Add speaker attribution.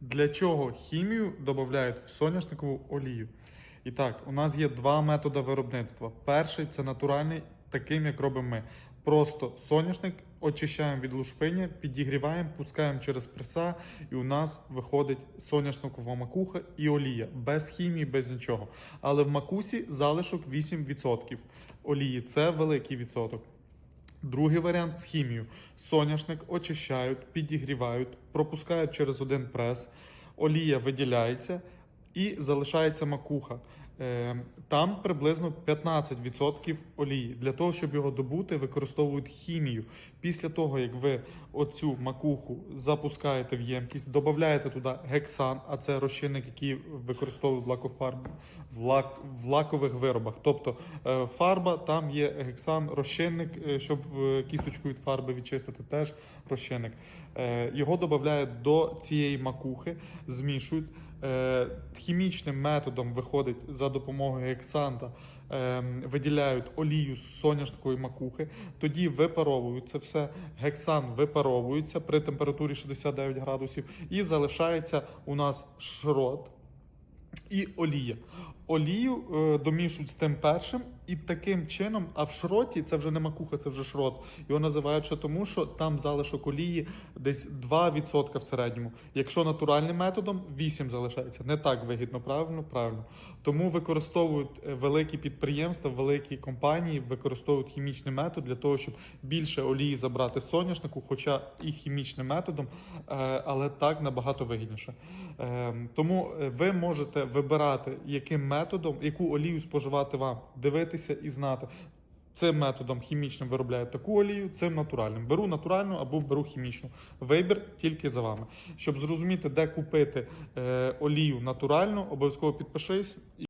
Speaker 1: Для чого хімію додають в соняшникову олію? І так, у нас є два методи виробництва. Перший це натуральний, таким як робимо ми. Просто соняшник очищаємо від лушпиня, підігріваємо, пускаємо через преса, і у нас виходить соняшникова макуха і олія без хімії, без нічого. Але в макусі залишок 8% олії. Це великий відсоток. Другий варіант з хімією. Соняшник очищають, підігрівають, пропускають через один прес, олія виділяється і залишається макуха. Е, Там приблизно 15% олії. Для того, щоб його добути, використовують хімію. Після того, як ви оцю макуху запускаєте в ємкість, додаєте туди гексан, а це розчинник, який використовують лакофарб, в, лак, в лакових виробах. Тобто е, фарба, там є гексан, розчинник, е, щоб кісточку від фарби відчистити, теж розчинник. Його додають до цієї макухи, змішують. Е, Хімічним методом виходить за допомогою гексанта, е, виділяють олію з соняшникової макухи, тоді випаровують все. Гексан випаровується при температурі 69 градусів, і залишається у нас шрот і олія. Олію е, домішують з тим першим, і таким чином, а в шроті це вже не макуха, це вже шрот. Його називають ще тому, що там залишок олії десь 2% в середньому. Якщо натуральним методом 8 залишається. Не так вигідно, правильно? Правильно. Тому використовують е, великі підприємства, великі компанії, використовують хімічний метод для того, щоб більше олії забрати з соняшнику, хоча і хімічним методом, е, але так набагато вигідніше. Е, Тому ви можете вибирати, яким методом, яку олію споживати вам, дивитися і знати. Цим методом хімічним виробляю таку олію, цим натуральним. Беру натуральну або беру хімічну. Вибір тільки за вами. Щоб зрозуміти, де купити е, олію натуральну, обов'язково підпишись.